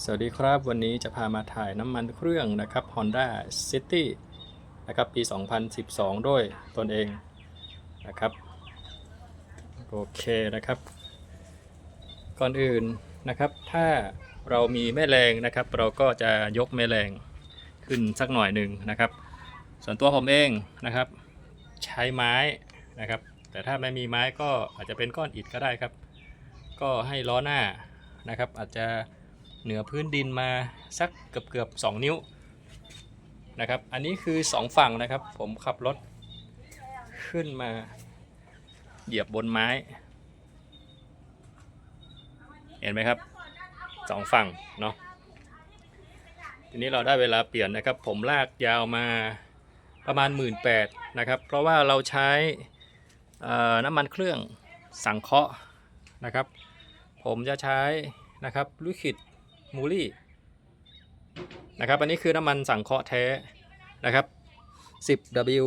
สวัสดีครับ วันนี้จะพามาถ่ายน้ำมันเครื่องนะครับ Honda City นะครับปี 2012 ด้วยตนเองนะครับ โอเคนะครับ ก่อนอื่นนะครับ ถ้าเรามีแม่แรงนะครับ เราก็จะยกแม่แรงขึ้นสักหน่อยหนึ่งนะครับ ส่วนตัวผมเองนะครับ ใช้ไม้นะครับ แต่ถ้าไม่มีไม้ก็อาจจะเป็นก้อนอิฐก็ได้ครับ ก็ให้ล้อหน้านะครับ อาจจะ เหนือพื้นดินมาสักเกือบเกือบๆ2นิ้วนะครับ อันนี้คือ2ฝั่งนะครับ ผมขับรถขึ้นมาเหยียบบนไม้ เห็นไหมครับสองฝั่งเนาะทีนี้เราได้เวลาเปลี่ยนนะครับ ผมลากยาวมาประมาณ 1 8ื่นนะครับ เพราะว่าเราใช้น้ำมันเครื่องสังเคราะห์นะครับ ผมจะใช้นะครับลิคิด มูลี่นะครับ อันนี้คือน้ำมันสังเคราะห์แท้นะครับ 10W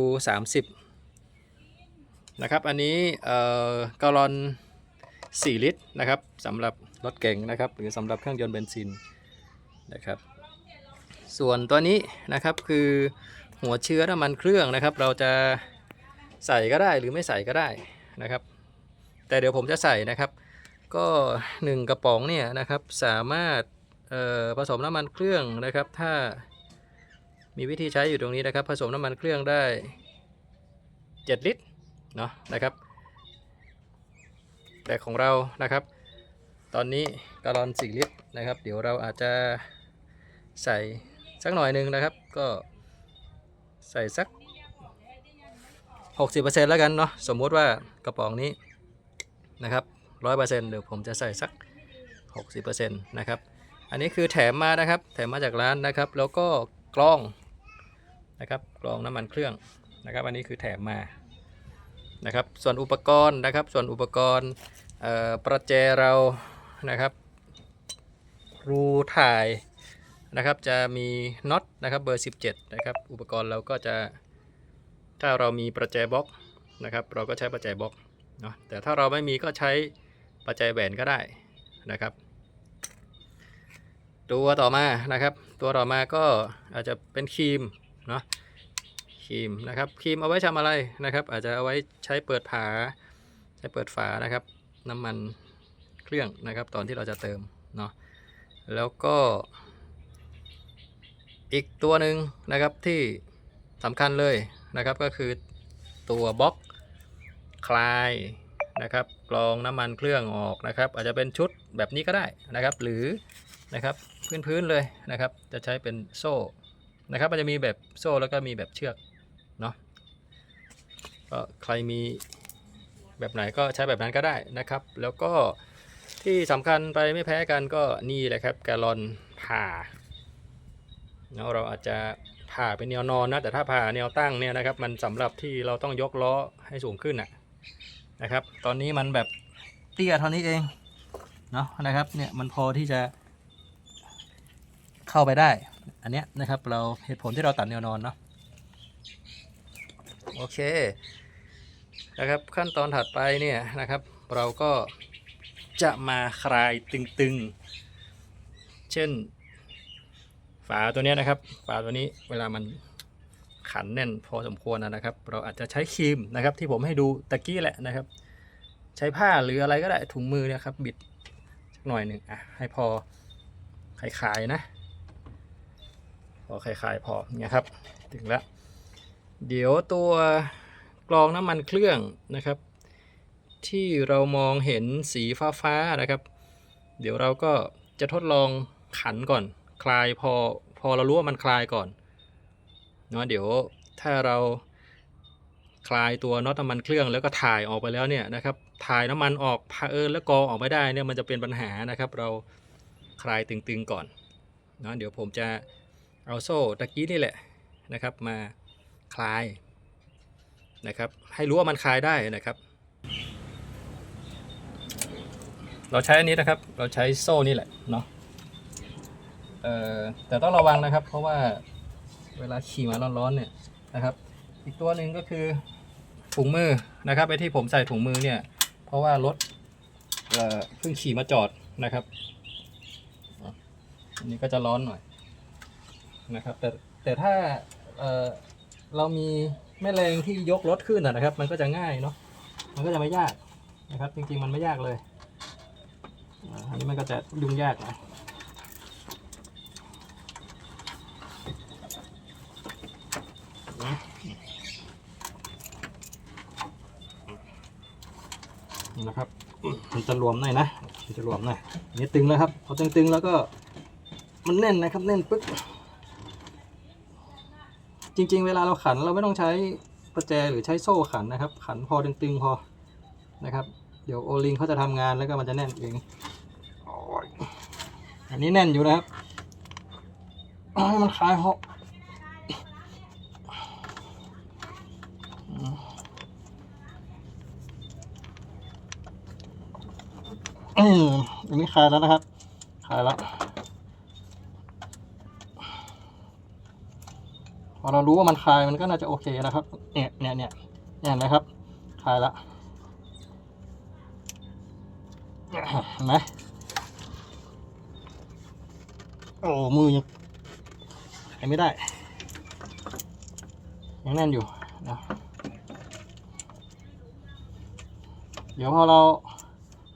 30 นะครับ อันนี้เอ่อกาลอน 4 ลิตรนะครับสำหรับรถเก๋งนะครับ หรือสำหรับเครื่องยนต์เบนซินนะครับ ส่วนตัวนี้นะครับคือหัวเชื้อน้ำมันเครื่องนะครับ เราจะใส่ก็ได้หรือไม่ใส่ก็ได้นะครับ แต่เดี๋ยวผมจะใส่นะครับ ก็ 1 กระป๋องเนี่ยนะครับสามารถ ผสมน้ำมันเครื่องนะครับ ถ้ามีวิธีใช้อยู่ตรงนี้นะครับ ผสมน้ำมันเครื่องได้ 7 ลิตรเนาะนะครับ แต่ของเรานะครับ ตอนนี้กาลอน 4 ลิตรนะครับ เดี๋ยวเราอาจจะใส่สักหน่อยหนึ่งนะครับ ก็ใส่สัก 60%แล้วกันเนาะสมมติว่ากระป๋องนี้นะครับร้อยเปอร์เซ็นต์เดี๋ยวผมจะใส่สัก 60%นะครับ อันนี้คือแถมมานะครับ แถมมาจากร้านนะครับ แล้วก็กล้องนะครับ กล้องน้ำมันเครื่องนะครับ อันนี้คือแถมมานะครับ ส่วนอุปกรณ์นะครับ ส่วนอุปกรณ์ประแจเรานะครับ รูถ่ายนะครับ จะมีน็อตนะครับเบอร์ 17 นะครับ อุปกรณ์เราก็จะถ้าเรามีประแจบล็อกนะครับ เราก็ใช้ประแจบล็อกเนาะแต่ถ้าเราไม่มีก็ใช้ปัจจัยแหวนก็ได้นะครับ ตัวต่อมานะครับ ตัวต่อมาก็อาจจะเป็นครีมเนาะครีมนะครับครีมเอาไว้ทำอะไรนะครับ อาจจะเอาไว้ใช้เปิดผาใช้เปิดฝานะครับ น้ำมันเครื่องนะครับ ตอนที่เราจะเติมเนาะแล้วก็อีกตัวหนึ่งนะครับที่สำคัญเลยนะครับก็คือตัวบล็อกคลายนะครับกรองน้ำมันเครื่องออกนะครับ อาจจะเป็นชุดแบบนี้ก็ได้นะครับ หรือ นะครับพื้นๆเลยนะครับ จะใช้เป็นโซ่นะครับ มันจะมีแบบโซ่แล้วก็มีแบบเชือกเนาะก็ใครมีแบบไหนก็ใช้แบบนั้นก็ได้นะครับ แล้วก็ที่สำคัญไปไม่แพ้กันก็นี่แหละครับแกลลอนผ่าเนาะเราอาจจะผ่าเป็นแนวนอนนะแต่ถ้าผ่าแนวตั้งเนี่ยนะครับ มันสำหรับที่เราต้องยกล้อให้สูงขึ้นอะนะครับ ตอนนี้มันแบบเตี้ยเท่านี้เองเนาะนะครับเนี่ยมันพอที่จะ เข้าไปได้ อันเนี้ยนะครับ เราเหตุผลที่เราตัดแนวนอนเนาะโอเคนะครับขั้นตอนถัดไปเนี่ยนะครับ เราก็จะมาคลายตึงๆ เช่น ฝาตัวเนี้ยนะครับ ฝาตัวนี้เวลามันขันแน่นพอสมควรนะนะครับ เราอาจจะใช้ครีมนะครับ ที่ผมให้ดูตะกี้แหละนะครับ ใช้ผ้าหรืออะไรก็ได้ถุงมือเนะครับ บิดสักหน่อยหนึ่งอะให้พอคลายๆนะ พอคลายๆพอเนี่ยครับ ถึงแล้ว เดี๋ยวตัวกรองน้ำมันเครื่องนะครับ ที่เรามองเห็นสีฟ้าๆนะครับ เดี๋ยวเราก็จะทดลองขันก่อน คลายพอพอเรารู้ว่ามันคลายก่อนเนาะเดี๋ยวถ้าเราคลายตัวน็อตน้ำมันเครื่องแล้วก็ถ่ายออกไปแล้วเนี่ยนะครับ ถ่ายน้ำมันออกพาเอิญแล้วกองออกไม่ได้เนี่ยมันจะเป็นปัญหานะครับ เราคลายตึงๆก่อนเนาะเดี๋ยวผมจะ เอาโซ่ตะกี้นี่แหละนะครับ มาคลายนะครับ ให้รู้ว่ามันคลายได้นะครับ เราใช้อันนี้นะครับ เราใช้โซ่นี่แหละเนาะแต่ต้องระวังนะครับ เพราะว่าเวลาขี่มาร้อนๆเนี่ยนะครับ อีกตัวหนึ่งก็คือถุงมือนะครับไอ้ที่ผมใส่ถุงมือเนี่ย เพราะว่ารถเพิ่งขี่มาจอดนะครับอันนี้ก็จะร้อนหน่อย นะครับ แต่แต่ถ้าเอ่อเรามีแม่แรงที่ยกรถขึ้นนะครับ มันก็จะง่ายเนาะมันก็จะไม่ยากนะครับ จริงๆมันไม่ยากเลยอันนี้มันก็จะยุ่งยากหนะนะครับมันจะรวมหน่อยนะมันจะรวมหน่อยนนี้ตึงแล้วครับพอตึงๆแล้วก็มันแน่นนะครับแน่นปึ๊ก จริง ๆ เวลาเราขันเราไม่ต้องใช้ประแจหรือใช้โซ่ขันนะครับ ขันพอตึงๆพอนะครับ เดี๋ยวโอลิงเขาจะทำงานแล้วก็มันจะแน่นเองอันนี้แน่นอยู่นะครับมันคลายเหาอืมอันนี้คลายแล้วนะครับคลายแล้ว อเรารู้ว่ามันคลายมันก็น่าจะโอเคนะครับ เนี่ยเนี่ยเนี่ยเห็นไหมครับ คลายละเห็นไหมโอ้มือยังใช้ไม่ได้ ยังแน่นอยู่นะเดี๋ยวพอเรา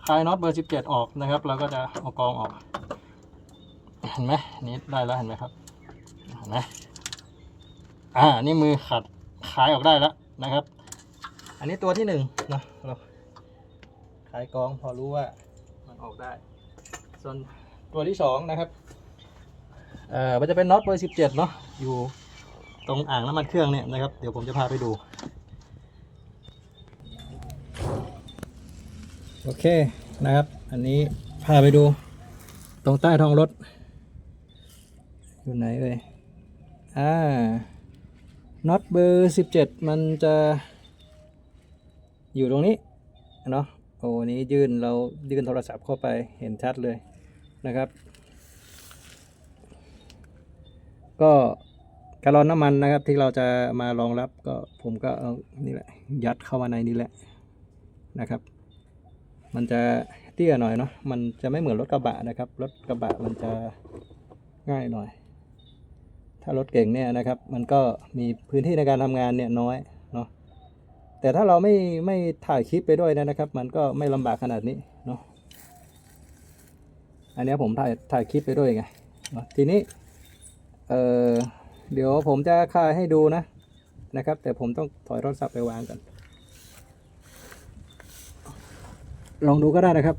คลายน็อตเบอร์ 17 ออกนะครับ เราก็จะเอากองออก เห็นไหมนี่ได้แล้วเห็นไหมครับเห็นไหม อ่านี่มือขัดคลายออกได้แล้วนะครับ อันนี้ตัวที่หนึ่งนะเราคลายกองพอรู้ว่ามันออกได้ ส่วนตัวที่สองนะครับเอ่อมันจะเป็นน็อตเบอร์สิบเจ็ดเนาะอยู่ตรงอ่างน้ำมันเครื่องเนี่ยนะครับ เดี๋ยวผมจะพาไปดู โอเคนะครับ อันนี้พาไปดู ตรงใต้ท้องรถ อยู่ไหนเอ่ยอ่า น็อตเบอร์สิบเจ็ดมันจะอยู่ตรงนี้เนาะโอ้นี้ยื่นเรายื่นโทรศัพท์เข้าไปเห็นชัดเลยนะครับ ก็กะลอนน้ำมันนะครับที่เราจะมารองรับก็ผมก็เอานี่แหละยัดเข้ามาในนี้แหละนะครับ มันจะเตี้ยหน่อยเนาะมันจะไม่เหมือนรถกระบะนะครับ รถกระบะมันจะง่ายหน่อย ถ้ารถเก่งเนี่ยนะครับ มันก็มีพื้นที่ในการทำงานเนี่ยน้อยเนาะแต่ถ้าเราไม่ไม่ถ่ายคลิปไปด้วยนะครับ มันก็ไม่ลำบากขนาดนี้เนาะอันนี้ผมถ่ายถ่ายคลิปไปด้วยไงเนาะทีนี้เออเดี๋ยวผมจะคายให้ดูนะนะครับ แต่ผมต้องถอยโทรศัพท์ไปวางกันลองดูก็ได้นะครับ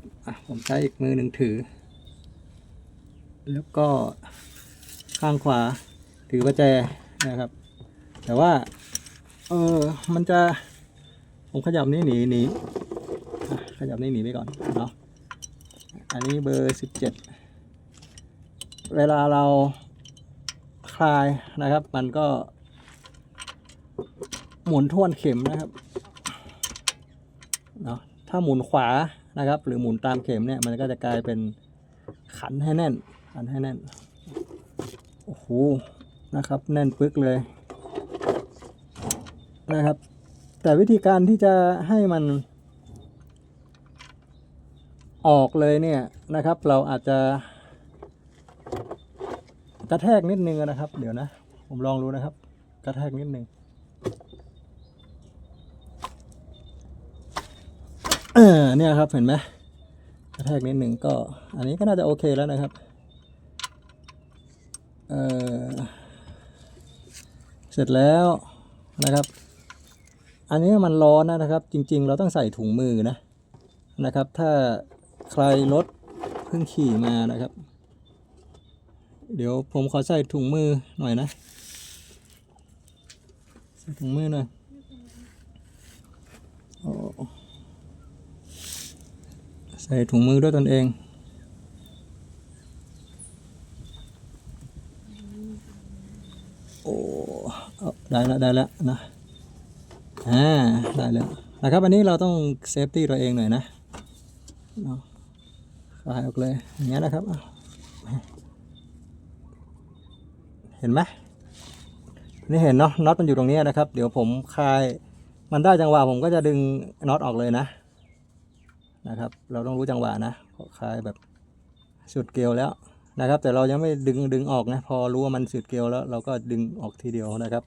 ผมใช้อีกมือหนึ่งถือ แล้วก็ข้างขวา ถือประแจนะครับ แต่ว่า เออมันจะ ผมขยับนี้หนีหนีขยับนี้หนีไปก่อนเนาะอันนี้เบอร์สิบเจ็ดเวลาเราคลายนะครับ มันก็หมุนท่วนเข็มนะครับเนาะถ้าหมุนขวานะครับ หรือหมุนตามเข็มเนี่ยมันก็จะกลายเป็นขันให้แน่นขันให้แน่นโอ้โห นะครับ แน่นปึกเลยนะครับ แต่วิธีการที่จะให้มันออกเลยเนี่ยนะครับ เราอาจจะกระแทกนิดนึงนะครับ เดี๋ยวนะ ผมลองดูนะครับ กระแทกนิดนึงเออเนี่ยครับเห็นไหมกระแทกนิดหนึ่งก็ อันนี้ก็น่าจะโอเคแล้วนะครับ เอ่อ เสร็จแล้วนะครับ อันนี้มันร้อนนะครับ จริง ๆ เราต้องใส่ถุงมือนะนะครับ ถ้าใครรถเพิ่งขี่มานะครับ เดี๋ยวผมขอใส่ถุงมือหน่อยนะใส่ถุงมือหน่อยโอ้ใส่ถุงมือด้วยตนเองโอ้ ได้แล้วได้แล้วนะอ่าได้แล้วนะครับอันนี้เราต้องเซฟตี้ตัวเองหน่อยนะคลายออกเลยอย่างเงี้ยนะครับ เห็นไหมนี่เห็นเนาะน็อตมันอยู่ตรงนี้นะครับ เดี๋ยวผมคลายมันได้จังหวะผมก็จะดึงน็อตออกเลยนะนะครับ เราต้องรู้จังหวะนะคลายแบบสุดเกลียวแล้ว นะครับ แต่เรายังไม่ดึงดึงออกนะ พอรู้ว่ามันสืดเกลียวแล้ว เราก็ดึงออกทีเดียวนะครับ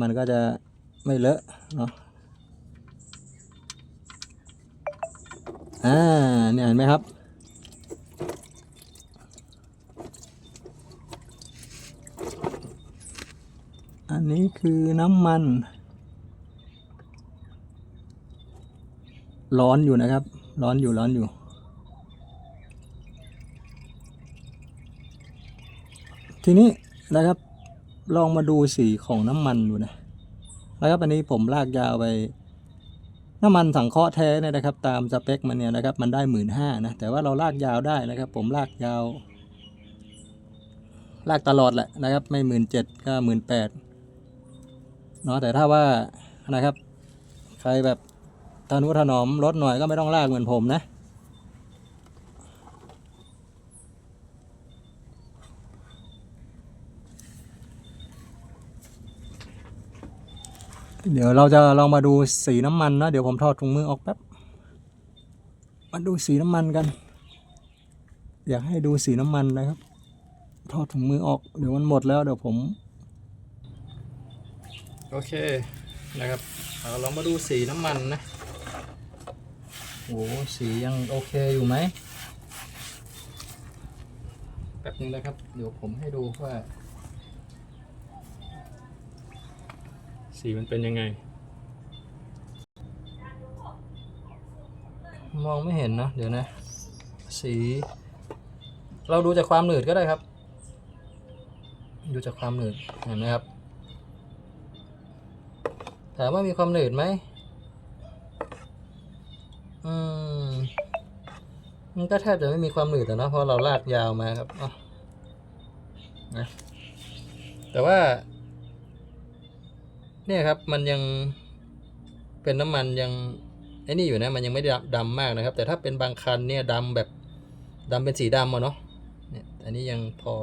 มันก็จะไม่เลอะเนาะอ่าเนี่ยเห็นไหมครับอันนี้คือน้ำมัน ร้อนอยู่นะครับ ร้อนอยู่ร้อนอยู่ ทีนี้นะครับลองมาดูสีของน้ำมันดูนะนะครับอันนี้ผมลากยาวไป น้ำมันสังเคราะห์แท้เนี่ยนะครับ ตามสเปคมันเนี่ยนะครับ มันได้หมื่นห้านะแต่ว่าเราลากยาวได้นะครับ ผมลากยาว ลากตลอดแหละนะครับ ไม่หมื่นเจ็ดก็หมื่นแปดเนาะแต่ถ้าว่านะครับ ใครแบบทานุถนอมลดหน่อยก็ไม่ต้องลากเหมือนผมนะ เดี๋ยวเราจะลองมาดูสีน้ำมันนะเดี๋ยวผมถอดถุงมือออกแป๊บมาดูสีน้ำมันกัน อยากให้ดูสีน้ำมันนะครับถอดถุงมือออกเดี๋ยวมันหมดแล้วเดี๋ยวผม โอเคนะครับเราลองมาดูสีน้ำมันนะโอ้สียังโอเคอยู่ไหมแป๊บนึงนะครับ เดี๋ยวผมให้ดูว่า สีมันเป็นยังไง มองไม่เห็นนะเดี๋ยวนะ สี เราดูจากความหนืดก็ได้ครับ ดูจากความหนืดเห็นไหมครับถามว่ามีความหนืดไหมอืมมันก็แทบจะไม่มีความหนืดแต่นะเพราะเราลากยาวมาครับอ๋อนะแต่ว่า เนี่ยครับมันยังเป็นน้ำมันยังไอ้นี่อยู่นะมันยังไม่ได้ดำมากนะครับ แต่ถ้าเป็นบางคันเนี่ยดำแบบดำเป็นสีดำอะเนาะเนี่ยอันนี้ยังพอ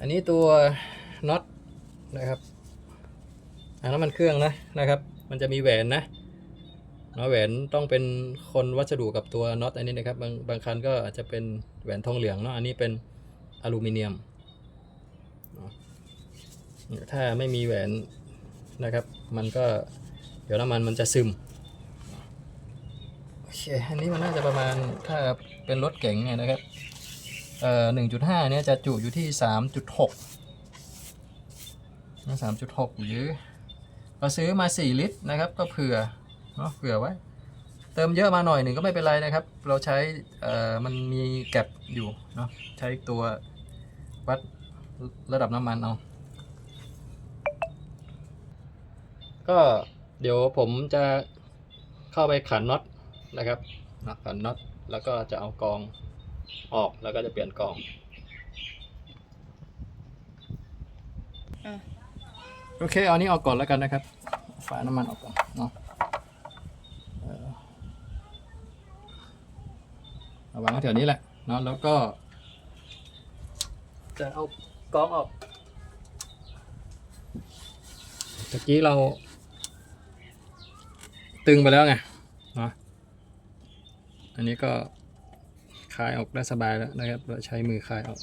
อันนี้ตัวน็อตนะครับอ่าน้ำมันเครื่องนะนะครับ มันจะมีแหวนนะเนาะแหวนต้องเป็นคนวัสดุกับตัวน็อตอันนี้นะครับบางบางคันก็อาจจะเป็นแหวนทองเหลืองเนาะอันนี้เป็นอลูมิเนียม ถ้าไม่มีแหวนนะครับ มันก็เดี๋ยวน้ำมันมันจะซึมโอเคอันนี้มันน่าจะประมาณถ้าเป็นรถเก๋งเนี่ยนะครับเอ่อหนึ่งจุดห้าเนี่ยจะจุอยู่ที่สามจุดหกสามจุดหกหรือเราซื้อมาสี่ลิตรนะครับ ก็เผื่อเนาะเผื่อไว้ เติมเยอะมาหน่อยหนึ่งก็ไม่เป็นไรนะครับ เราใช้เอ่อมันมีแก็บอยู่เนาะใช้ตัววัดระดับน้ำมันเอา ก็เดี๋ยวผมจะเข้าไปขันน็อตนะครับนะขันน็อตแล้วก็จะเอากองออกแล้วก็จะเปลี่ยนกองอะโอเคเอานี้ออกก่อนแล้วกันนะครับฝาน้ำมันออกก่อนเนาะเออเอาวางไว้แถวนี้แหละเนาะแล้วก็ จะเอากองออกตะกี้เรา ตึงไปแล้วไงเนาะอันนี้ก็คลายออกได้สบายแล้วนะครับเราใช้มือคลายออก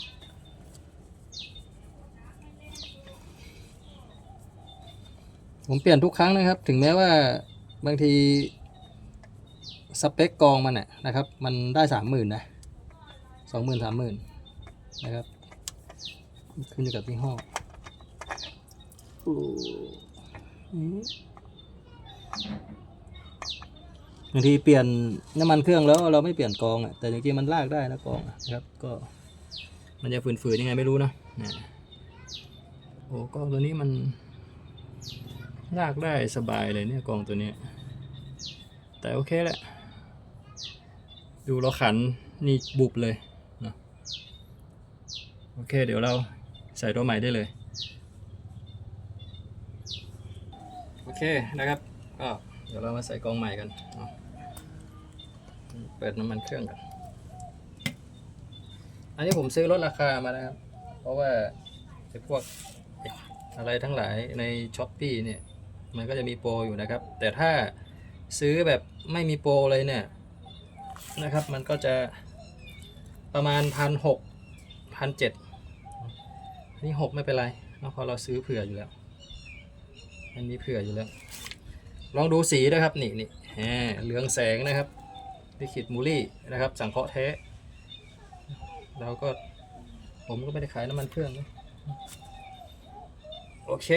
ผมเปลี่ยนทุกครั้งนะครับ ถึงแม้ว่าบางทีสเปคกองมันน่ะนะครับ มันได้สามหมื่นนะสองหมื่นสามหมื่นนะครับขึ้นอยู่กับยี่ห้ออู้อืม บางทีเปลี่ยนน้ำมันเครื่องแล้วเราไม่เปลี่ยนกองอะแต่จริงๆมันลากได้นะกองนะครับก็มันจะฝืนๆยังไงไม่รู้นะนะโอ้กองตัวนี้มันลากได้สบายเลยเนี่ยกองตัวนี้แต่โอเคแหละ ดูเราขันนี่บุบเลยนะโอเค เดี๋ยวเราใส่ตัวใหม่ได้เลย โอเคนะครับก็เดี๋ยวเรามาใส่กองใหม่กันเนาะ เปิดน้ำมันเครื่องกันอันนี้ผมซื้อลดราคามานะครับ เพราะว่าไอ้พวกอะไรทั้งหลายในช้อปปีเนี่ย มันก็จะมีโปรอยู่นะครับ แต่ถ้าซื้อแบบไม่มีโปรเลยเนี่ยนะครับ มันก็จะประมาณพันหกพันเจ็ดนี่หกไม่เป็นไรเนอเพราะเราซื้อเผื่ออยู่แล้ว อันนี้เผื่ออยู่แล้ว ลองดูสีนะครับนี่นี่เหลืองแสงนะครับ ลิขิตมูลี่นะครับ สังเคราะห์แท้เราก็ผมก็ไม่ได้ขายน้ำมันเครื่องนะโอเค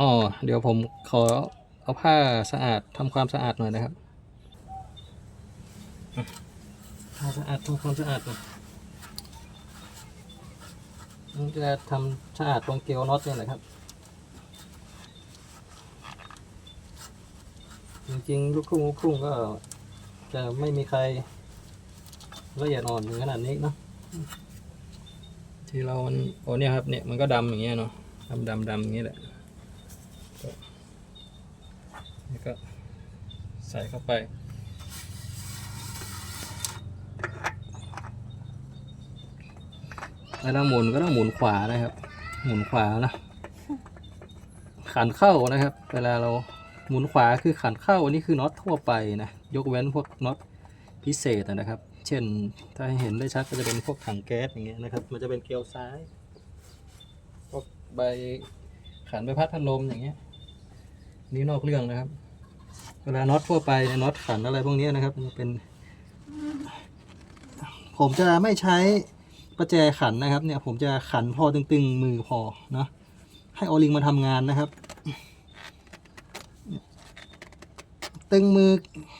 อ๋อ เดี๋ยวผมขอเอาผ้าสะอาดทำความสะอาดหน่อยนะครับผ้าสะอาดทำความสะอาดหน่อย จะทำสะอาดตรงเกลียวน็อตเนี่ยแหละครับ จริงๆ ลูกคุ้งลูกคุ้งก็จะไม่มีใครละเอียดอ่อนถึงขนาดนี้เนาะที่เรามันโอ้เนี่ยครับเนี่ยมันก็ดำอย่างเงี้ยเนาะดำดำดำอย่างเงี้ยแหละแล้วก็ใส่เข้าไป เวลาหมุนก็ต้องหมุนขวานะครับ หมุนขวานะ ขันเข้านะครับ เวลาเราหมุนขวาคือขันเข้าอันนี้คือน็อตทั่วไปนะ ยกเว้นพวกน็อตพิเศษนะครับ เช่น ถ้าเห็นได้ชัดก็จะเป็นพวกถังแก๊สอย่างเงี้ยนะครับ มันจะเป็นเกลียวซ้าย พวกใบขันใบพัดพัดลมอย่างเงี้ย นี่นอกเรื่องนะครับ เวลาน็อตทั่วไปเนี่ยน็อตขันอะไรพวกนี้นะครับ มันจะเป็น ผมจะไม่ใช้ ประแจขันนะครับ เนี่ยผมจะขันพอตึงๆ มือพอเนาะให้โอลิงมาทำงานนะครับ ตึงมือ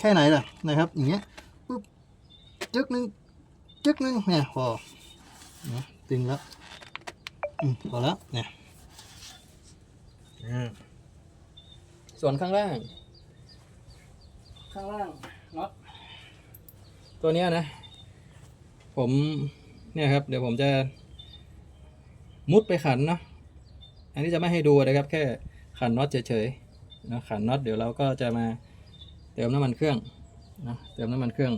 แค่ไหนล่ะนะครับ อย่างเงี้ยปุ๊บจึกนึงจึกนึงเนี่ยพอนะตึงแล้วอืมพอแล้วเนี่ยอืมส่วนข้างล่าง ข้างล่างน็อตตัวเนี้ยนะ ผม เนี่ยครับเดี๋ยวผมจะมุดไปขันเนาะอันนี้จะไม่ให้ดูนะครับ แค่ขันน็อตเฉยๆนะขันน็อตเดี๋ยวเราก็จะมาเติมน้ำมันเครื่องนะเติมน้ำมันเครื่อง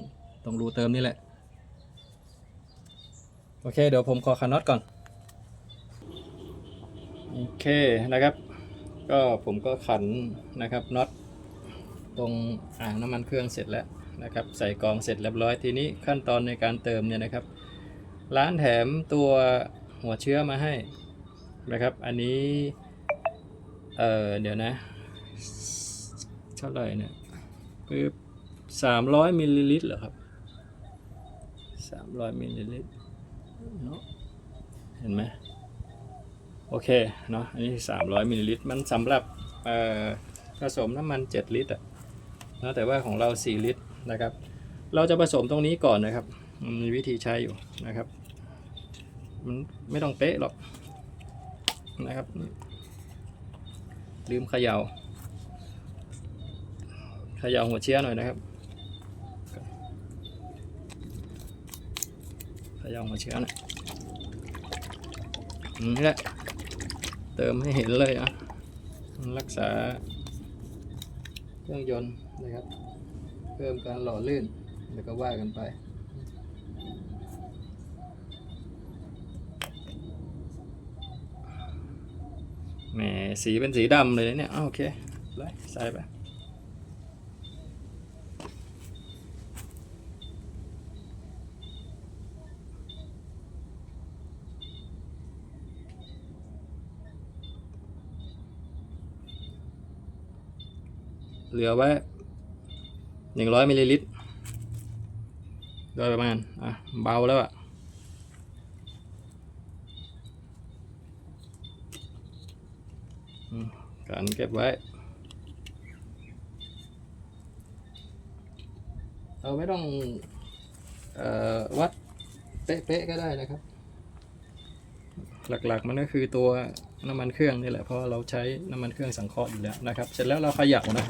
ตรงรูเติมนี่แหละ โอเค เดี๋ยวผมขอขันน็อตก่อน โอเคนะครับ ก็ผมก็ขันนะครับน็อตตรงอ่างน้ำมันเครื่องเสร็จแล้วนะครับ ใส่กองเสร็จเรียบร้อยทีนี้ขั้นตอนในการเติมเนี่ยนะครับ ร้านแถมตัวหัวเชื้อมาให้นะครับ อันนี้ เออเดี๋ยวนะ เท่าไหร่เนี่ยปึ๊บสามร้อยมิลลิลิตรเหรอครับสามร้อยมิลลิลิตรเนาะเห็นไหมโอเคเนาะอันนี้300มิลลิลิตรมันสำหรับเอ่อผสมน้ำมัน7ลิตรอะนะแต่ว่าของเรา4ลิตรนะครับ เราจะผสมตรงนี้ก่อนนะครับ มีวิธีใช้อยู่นะครับ มันไม่ต้องเป๊ะหรอกนะครับ ลืมเขยา่าเขย่าหัวเชื้อหน่อยนะครับเขย่าหัวเชื้อหน่อยนี่แหละเติมให้เห็นเลยอะรักษาเครื่องยนต์นะครับ เพิ่มการหล่อลื่นแล้วก็ว่ากันไป แหมสีเป็นสีดำเลยเนี่ยอ้าโอเคเลยใส่ไปเหลือไว้หนึ่งร้อยมิลลิลิตรโดยประมาณ อะ เบาแล้วอะ อืม กันเก็บไว้เราไม่ต้องออวัดเป๊ะๆก็ได้นะครับ หลักๆมันก็คือตัวน้ำมันเครื่องนี่แหละเพราะเราใช้น้ำมันเครื่องสังเคราะห์อยู่แล้วนะครับ เสร็จแล้วเราขยับนะ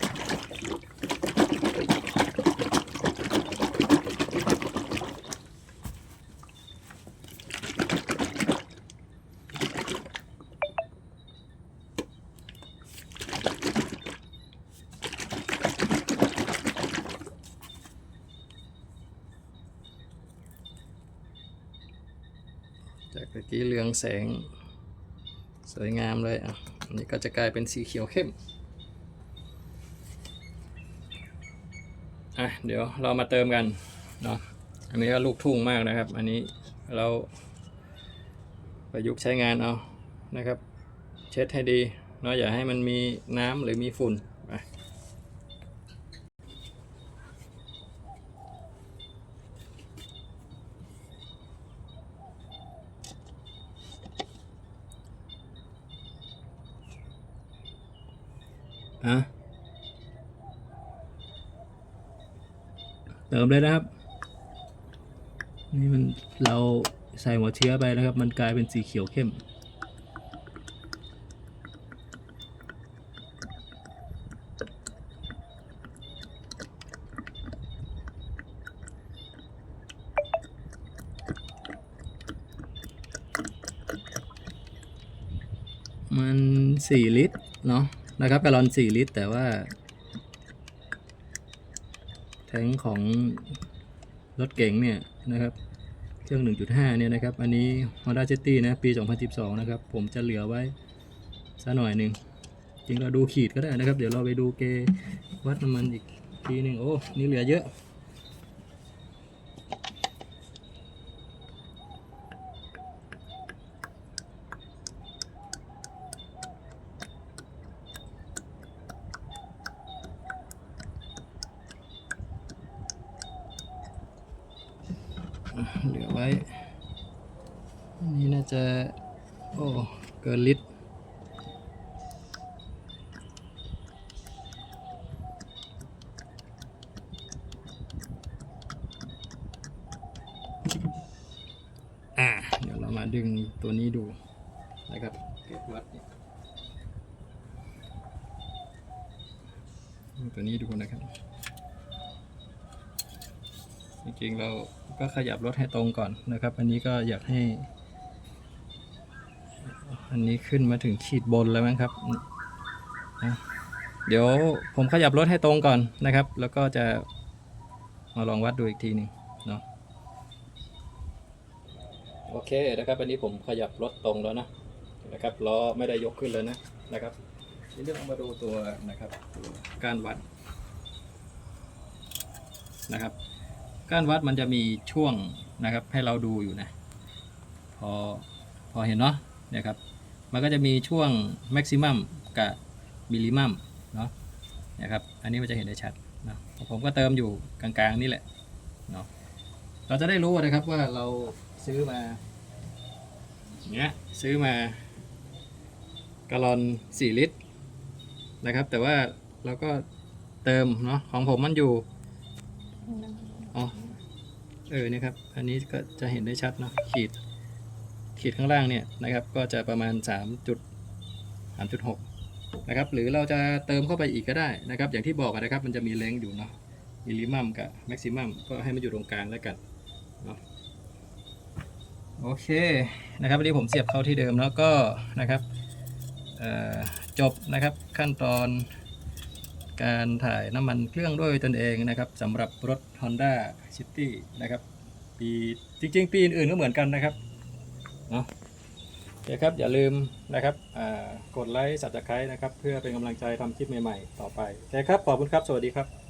จากเมื่อกี้เรือง แสง สวยงามเลยอะอันนี้ก็จะกลายเป็นสีเขียวเข้มอะเดี๋ยวเรามาเติมกันเนาะอันนี้ก็ลูกทุ่งมากนะครับ อันนี้เราประยุกต์ใช้งานเอานะครับ เช็ดให้ดีเนาะอย่าให้มันมีน้ำหรือมีฝุ่นะเติมเลยนะครับ นี่มันเราใส่หัวเชื้อไปนะครับ มันกลายเป็นสีเขียวเข้ม มันสี่ลิตรเนาะ นะครับกะลอนสี่ลิตร แต่ว่า แทงของรถเก๋งเนี่ยนะครับ เครื่อง 1.5 เนี่ยนะครับ อันนี้ Honda Jetty นะ ปี 2012 นะครับ ผมจะเหลือไว้สักหน่อยหนึ่งจริงเราดูขีดก็ได้นะครับ เดี๋ยวเราไปดูเกวัดน้ำมันอีกทีหนึ่งโอ้ นี่เหลือเยอะ เหลือไว้นนี้น่าจะ โอ้ เกินลิตรอ่า เดี๋ยวเรามาดึงตัวนี้ดูนะครับเก็บวัดเนี่ยตัวนี้ดูนะครับ ริงๆ เราก็ขยับรถให้ตรงก่อนนะครับ อันนี้ก็อยากให้ อันนี้ขึ้นมาถึงขีดบนแล้วมั้งครับเดี๋ยวผมขยับรถให้ตรงก่อนนะครับ แล้วก็จะมาลองวัดดูอีกทีหนึ่งเนาะโอเคนะครับอันนี้ผมขยับรถตรงแล้วนะนะครับล้อไม่ได้ยกขึ้นเลยนะนะครับทีนี้เรามาดูตัวนะครับการวัดนะครับ การวัดมันจะมีช่วงนะครับให้เราดูอยู่นะพอพอเห็นเนาะเนี่ยครับมันก็จะมีช่วงแม็กซิมัมกับมิลิมัมเนาะนะครับอันนี้มันจะเห็นได้ชัดนะผมก็เติมอยู่กลางๆนี่แหละเนาะเราจะได้รู้นะครับว่าเราซื้อมาเนี้ยซื้อมากะลอน4 ลิตรนะครับ แต่ว่าเราก็เติมเนาะของผมมันอยู่ เออเนี่ยครับ อันนี้ก็จะเห็นได้ชัดเนะขีด ขีดข้างล่างเนี่ยนะครับ ก็จะประมาณ 3 จุด3.6 นะครับ หรือเราจะเติมเข้าไปอีกก็ได้นะครับ อย่างที่บอกนะครับ มันจะมีเลงอยู่เนาะมิลิมัมกับแม็กซิมัมก็ให้มันอยู่ตรงกลางแล้วกันเนาะโอเคนะครับวันนี้ผมเสียบเข้าที่เดิมแล้วก็นะครับจบนะครับขั้นตอน การถ่ายน้ำมันเครื่องด้วยตนเองนะครับสำหรับรถ Honda City นะครับ ปีจริงๆ ปีอื่นๆก็เหมือนกันนะครับเนาะโอเคครับอย่าลืมนะครับกดไลค์สับสไครต์นะครับ เพื่อเป็นกำลังใจทำคลิปใหม่ๆ ต่อไปโอเคครับ ขอบคุณครับ สวัสดีครับ